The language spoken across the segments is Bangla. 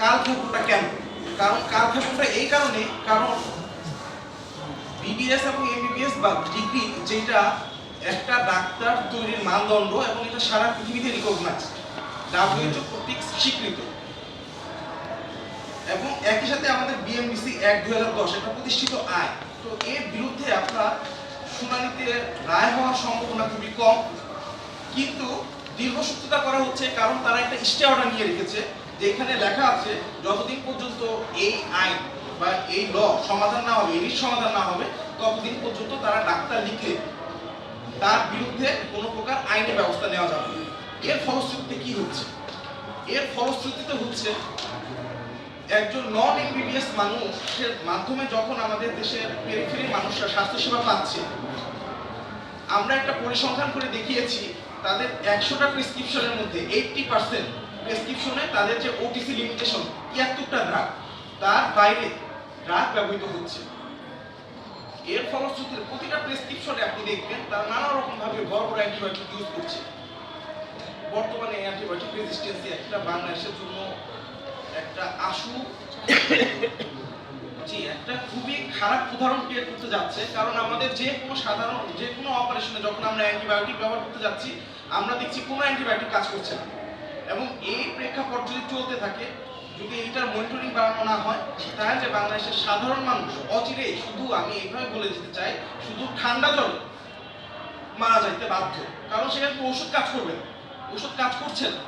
কাল ক্ষেপণটা কেন? কারণ কাল ক্ষেপণটা এই কারণে কারণ বিবিএস এবং এমবিবিএস বা ডিগ্রি যেটা একটা ডাক্তার তৈরির মানদণ্ড এবং এটা সারা পৃথিবীতে রিকগনাইজ ডাব্লিউএইচও কর্তৃক স্বীকৃত। এবং একই সাথে আমাদের বিএমডিসি এক দুই হাজার দশ একটা প্রতিষ্ঠিত আয়। তো এর বিরুদ্ধে আপনার শুনানিতে রায় হওয়ার সম্ভাবনা খুবই কম। কিন্তু দীর্ঘসূত্রতা করা হচ্ছে কারণ তারা একটা স্টে অর্ডার নিয়ে রেখেছে। যে এখানে লেখা আছে, যতদিন পর্যন্ত এই আইন বা এই ল সমাধান না হবে এর সমাধান না হবে, ততদিন পর্যন্ত তারা ডাক্তার লিখলে তার বিরুদ্ধে কোনো প্রকার আইনি ব্যবস্থা নেওয়া যাবে। এর ফলশ্রুতিতে কি হচ্ছে এর ফলশ্রুতিতে হচ্ছে একজন নন এমবিবিএস মানুষের মাধ্যমে যখন আমাদের দেশের পেরিফেরি মানুষরা স্বাস্থ্যসেবা পাচ্ছে, আমরা একটা পরিসংখ্যান করে দেখিয়েছি, তাদের একশোটা প্রেসক্রিপশনের মধ্যে এইটটি পার্সেন্ট প্রেসক্রিপশনে তাদের যে ওটিসি লিমিটেশন তিয়াত্তরটা ড্রাগ তার বাইরে ড্রাগ ব্যবহৃত হচ্ছে। এর ফলশ্রুতিতে প্রতিটা প্রেসক্রিপশনে আপনি দেখবেন তারা নানা রকম ভাবে বড় বড় অ্যান্টিবায়োটিক ইউজ করছে। বর্তমানে অ্যান্টিবায়োটিক রেজিস্ট্যান্সি একটা বাংলাদেশের জন্য একটা আশু, জি, একটা খুবই খারাপ উদাহরণ ক্রিয়েট করতে যাচ্ছে। কারণ আমাদের যে কোনো সাধারণ, যে কোনো অপারেশনে যখন আমরা অ্যান্টিবায়োটিক ব্যবহার করতে যাচ্ছি, আমরা দেখছি কোনো অ্যান্টিবায়োটিক কাজ করছে না। এবং এই প্রেক্ষাপট যদি চলতে থাকে, যদি এইটার মনিটরিং বাড়ানো না হয়, তাহলে বাংলাদেশের সাধারণ মানুষ অচিরেই শুধু আমি এইভাবে বলে দিতে চাই, শুধু ঠান্ডা জল মারা যাইতে বাধ্য। কারণ সেখানে কোনো ওষুধ কাজ করবে না, ওষুধ কাজ করছে না।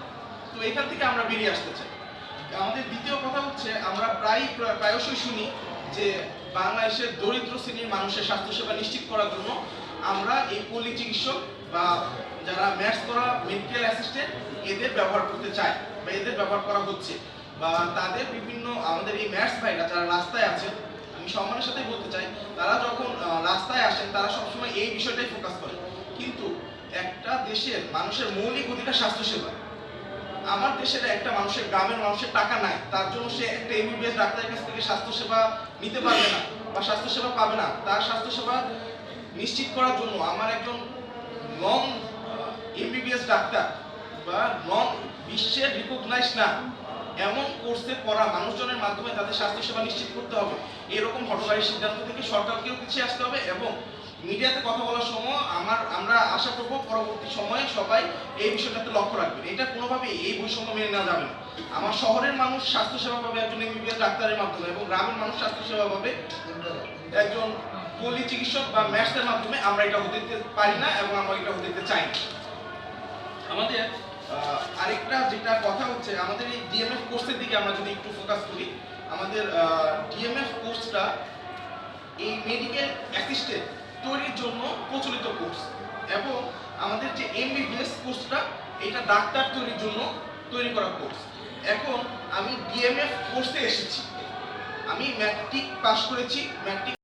তো এখান থেকে আমরা বেরিয়ে আসতে চাই। আমাদের দ্বিতীয় কথা হচ্ছে, আমরা প্রায় প্রায়শই শুনি যে বাংলাদেশের দরিদ্র শ্রেণির মানুষের স্বাস্থ্যসেবা নিশ্চিত করার জন্য আমরা এই পল্লী চিকিৎসক বা যারা ম্যাথস করা মেডিকেল অ্যাসিস্ট্যান্ট এদের ব্যবহার করতে চাই বা এদের ব্যবহার করা হচ্ছে। বা তাদের বিভিন্ন আমাদের এই ম্যাথস ভাইরা যারা রাস্তায় আছেন, আমি সম্মানের সাথে বলতে চাই, তারা যখন রাস্তায় আসেন, তারা সবসময় এই বিষয়টাই ফোকাস করে। কিন্তু একটা দেশের মানুষের মৌলিক অধিকার স্বাস্থ্যসেবা। আমার দেশের একটা মানুষের গ্রামের মানুষের টাকা নাই, তার জন্য সে একটা এমবিবিএস ডাক্তারের কাছ থেকে স্বাস্থ্যসেবা নিতে পারবে না বা স্বাস্থ্যসেবা পাবে না। তার স্বাস্থ্যসেবা নিশ্চিত করার জন্য আমার একজন নন এমবিবিএস ডাক্তার বা নন বিশ্বের রিকগনাইজ না, এমন কোর্সে পড়া মানুষজনের মাধ্যমে তাদের স্বাস্থ্যসেবা নিশ্চিত করতে হবে। এরকম হটকারী সিদ্ধান্ত থেকে সরকারকেও পিছিয়ে আসতে হবে এবং মিডিয়াতে কথা বলার সময় আমার, আমরা আশা করব পরবর্তী সময়ে সবাই এই বিষয়টাতে লক্ষ্য রাখবেন। এটা কোনোভাবেই এই বৈষম্য মেনে নেওয়া যাবে না। আমার শহরের মানুষ স্বাস্থ্যসেবা পাবে একজন এমবিবিএস ডাক্তারের মাধ্যমে এবং গ্রামের মানুষ স্বাস্থ্যসেবা পাবে একজন পল্লী চিকিৎসক বা ম্যাথসের মাধ্যমে আমরা এটা হতে দিতে পারি না এবং আমরা এটা হতে দিতে চাই না। আমাদের? আরেকটা যেটা কথা হচ্ছে আমাদের এই ডিএমএফ কোর্সের দিকে আমরা যদি একটু ফোকাস করি আমাদের ডিএমএফ কোর্সটা এই মেডিকেল অ্যাসিস্ট্যান্ট তৈরির জন্য প্রচলিত কোর্স এবং আমাদের যে এমবিবিএস কোর্সটা এটা ডাক্তার তৈরির জন্য তৈরি করা কোর্স এখন আমি ডিএমএফ কোর্সে এসেছি। আমি ম্যাট্রিক পাস করেছি ম্যাট্রিক